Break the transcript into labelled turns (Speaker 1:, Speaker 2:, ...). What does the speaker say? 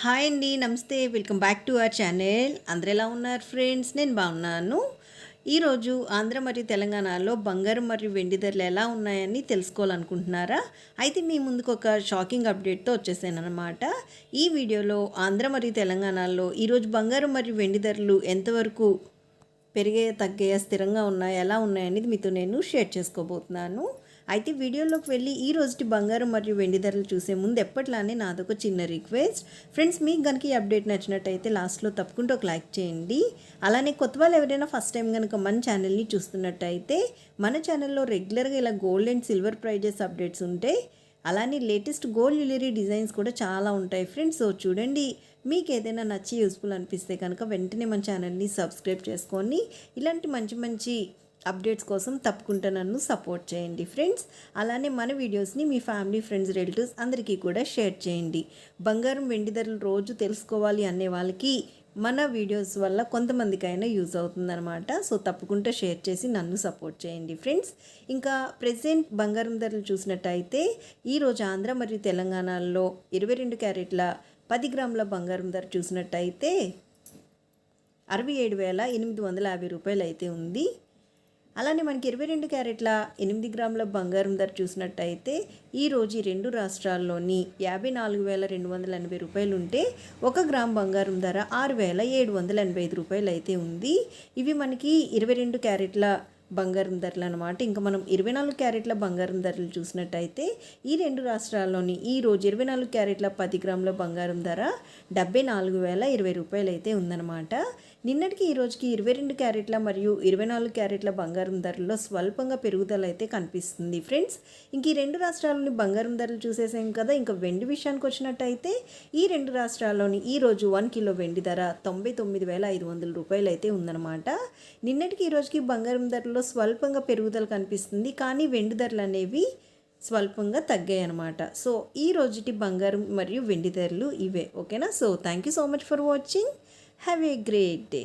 Speaker 1: Hi అండి నమస్తే. Welcome back to our channel. అందరు ఎలా ఉన్నారు ఫ్రెండ్స్? నేను బాగున్నాను. ఈరోజు ఆంధ్ర మరియు తెలంగాణలో బంగారం మరియు వెండి ధరలు ఎలా ఉన్నాయని తెలుసుకోవాలనుకుంటున్నారా? అయితే మీ ముందుకు ఒక షాకింగ్ అప్డేట్తో వచ్చేసాను అనమాట ఈ వీడియోలో ఆంధ్ర మరియు తెలంగాణలో ఈరోజు బంగారం మరియు వెండి ధరలు ఎంతవరకు పెరిగే తగ్గే స్థిరంగా ఉన్నాయి ఎలా ఉన్నాయనేది మీతో నేను షేర్ చేసుకోబోతున్నాను. అయితే వీడియోలోకి వెళ్ళి ఈ రోజుటి బంగారం మరియు వెండి ధరలు చూసే ముందు ఎప్పట్లానే నాదొక చిన్న రిక్వెస్ట్. ఫ్రెండ్స్ మీకు కనుక ఈ అప్డేట్ నచ్చినట్టయితే లాస్ట్లో తప్పకుండా ఒక లైక్ చేయండి. అలానే కొత్త వాళ్ళు ఎవరైనా ఫస్ట్ టైం కనుక మన ఛానల్ని చూస్తున్నట్టయితే మన ఛానల్లో రెగ్యులర్గా ఇలా gold and silver prizes updates ఉంటాయి అలానే లేటెస్ట్ గోల్డ్ జ్యువెలరీ డిజైన్స్ కూడా చాలా ఉంటాయి ఫ్రెండ్స్. సో చూడండి మీకు ఏదైనా నచ్చి యూస్ఫుల్ అనిపిస్తే కనుక వెంటనే మన ఛానల్ని సబ్స్క్రైబ్ చేసుకొని ఇలాంటి మంచి మంచి అప్డేట్స్ కోసం తప్పకుండా నన్ను సపోర్ట్ చేయండి ఫ్రెండ్స్. అలానే మన వీడియోస్ని మీ ఫ్యామిలీ ఫ్రెండ్స్ రిలేటివ్స్ అందరికీ కూడా షేర్ చేయండి. బంగారం వెండి ధరలు రోజు తెలుసుకోవాలి అనే వాళ్ళకి మన వీడియోస్ వల్ల కొంతమందికైనా యూజ్ అవుతుందన్నమాట. సో తప్పకుండా షేర్ చేసి నన్ను సపోర్ట్ చేయండి ఫ్రెండ్స్. ఇంకా ప్రెసెంట్ బంగారం ధరలు చూసినట్టయితే ఈరోజు ఆంధ్ర మరియు తెలంగాణలో ఇరవై రెండు క్యారెట్ల పది గ్రాముల బంగారం ధర చూసినట్టయితే అరవై ఏడు వేల ఎనిమిది వందల యాభై రూపాయలు అయితే ఉంది. అలానే మనకి ఇరవై రెండు క్యారెట్ల ఎనిమిది గ్రాముల బంగారం ధర చూసినట్టయితే ఈరోజు ఈ రెండు రాష్ట్రాల్లోని యాభై నాలుగు వేల రెండు వందల ఎనభై రూపాయలు ఉంటే ఒక గ్రామ్ బంగారం ధర ఆరు వేల ఏడు వందల ఎనభై ఐదు రూపాయలు అయితే ఉంది. ఇవి మనకి ఇరవై రెండు క్యారెట్ల బంగారం ధరలు అనమాట ఇంకా మనం ఇరవై నాలుగు క్యారెట్ల బంగారం ధరలు చూసినట్టయితే ఈ రెండు రాష్ట్రాల్లోని ఈ రోజు ఇరవై నాలుగు క్యారెట్ల పది గ్రాముల బంగారం ధర డెబ్బై నాలుగు వేల ఇరవై రూపాయలు అయితే ఉందన్నమాట. నిన్నటికి ఈ రోజుకి ఇరవై రెండు క్యారెట్ల మరియు ఇరవై నాలుగు క్యారెట్ల బంగారం ధరల్లో స్వల్పంగా పెరుగుదల అయితే కనిపిస్తుంది. ఫ్రెండ్స్ ఇంక ఈ రెండు రాష్ట్రాల్లోని బంగారం ధరలు చూసేసాం కదా ఇంకా వెండి విషయానికి వచ్చినట్టయితే ఈ రెండు రాష్ట్రాల్లోని ఈ రోజు వన్ కిలో వెండి ధర తొంభై తొమ్మిది వేల ఐదు వందల రూపాయలు అయితే ఉందన్నమాట. నిన్నటికి ఈ రోజుకి బంగారం ధరలో ధరల్లో స్వల్పంగా పెరుగుదల కనిపిస్తుంది కానీ వెండి ధరలు అనేవి స్వల్పంగా తగ్గాయి అనమాట సో ఈ రోజుటి బంగారం మరియు వెండి ధరలు ఇవే. ఓకేనా? So thank you so much for watching have a great day